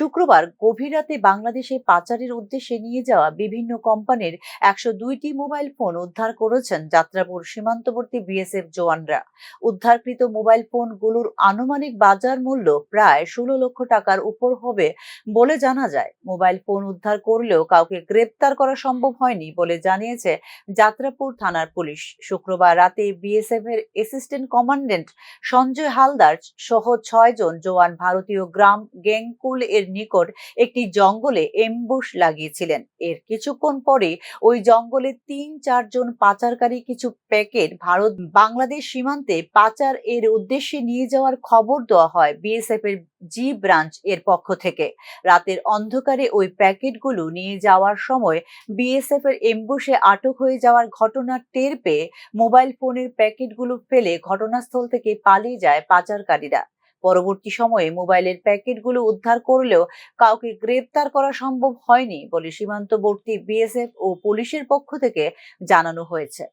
শুক্রবার গভীর রাতে বাংলাদেশে পাচারের উদ্দেশ্যে নিয়ে যাওয়া বিভিন্ন কোম্পানির একশো দুইটি মোবাইল ফোন উদ্ধার করেছেন যাত্রাপুর সীমান্তবর্তী বিএসএফ জওয়ানরা। উদ্ধারকৃত মোবাইল ফোনগুলোর আনুমানিক বাজার মূল্য প্রায় ষোলো লক্ষ টাকার উপর হবে বলে জানা যায়। মোবাইল ফোন উদ্ধার করলেও কাউকে গ্রেপ্তার করা সম্ভব হয়নি বলে জানিয়েছে যাত্রাপুর থানার পুলিশ। শুক্রবার রাতে বিএসএফ এর অ্যাসিস্ট্যান্ট কমান্ড্যান্ট সঞ্জয় হালদার সহ ছয় জন জওয়ান ভারতীয় গ্রাম গেংকুল এর নিকট একটি জঙ্গলে এমবুশ লাগিয়েছিলেন। এর কিছুক্ষণ পরে ওই জঙ্গলে তিন চারজন পাচারকারী কিছু প্যাকেট ভারত বাংলাদেশ সীমান্তে পাচার এর উদ্দেশ্যে নিয়ে যাওয়ার খবর দেওয়া হয় বিএসএফ এর জি ব্রাঞ্চ এর পক্ষ থেকে। রাতের অন্ধকারে ওই প্যাকেটগুলো নিয়ে যাওয়ার সময় বিএসএফ এর এমবুশে আটক হয়ে যাওয়ার ঘটনা টের পেয়ে মোবাইল ফোনের প্যাকেটগুলো ফেলে ঘটনাস্থল থেকে পালিয়ে যায় পাচারকারীরা। পরবর্তী সময়ে মোবাইলের প্যাকেটগুলো উদ্ধার করলেও কাউকে গ্রেপ্তার করা সম্ভব হয়নি বলে সীমান্তবর্তী বিএসএফ ও পুলিশের পক্ষ থেকে জানানো হয়েছে।